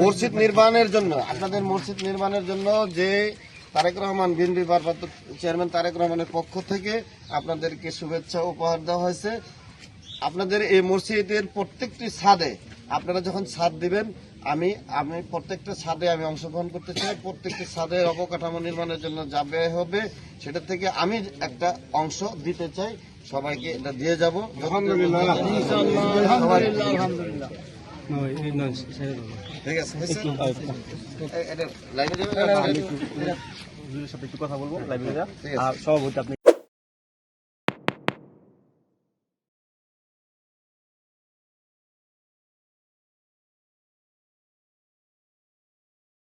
মসজিদ নির্মাণের জন্য, আপনাদের মসজিদ নির্মাণের জন্য যে তারেক রহমান বিএনপি ভারপ্রাপ্ত চেয়ারম্যান তারেক রহমানের পক্ষ থেকে আপনাদেরকে শুভেচ্ছা উপহার দেওয়া হয়েছে। আপনাদের এই মসজিদের প্রত্যেকটি ছাদে আপনারা যখন ছাদ দিবেন আমি আমি প্রত্যেকটা ছাদে আমি অংশগ্রহণ করতে চাই। প্রত্যেকটি ছাদের অবকাঠামো নির্মাণের জন্য যা ব্যয় হবে সেটা থেকে আমি একটা অংশ দিতে চাই। সবাইকে এটা দিয়ে যাব। ঠিক আছে? এ- এটা লাইনে যাবে সাথে একটু কথা বলব লাইভে যা ঠিক আছে। আর সভাপতি আপনি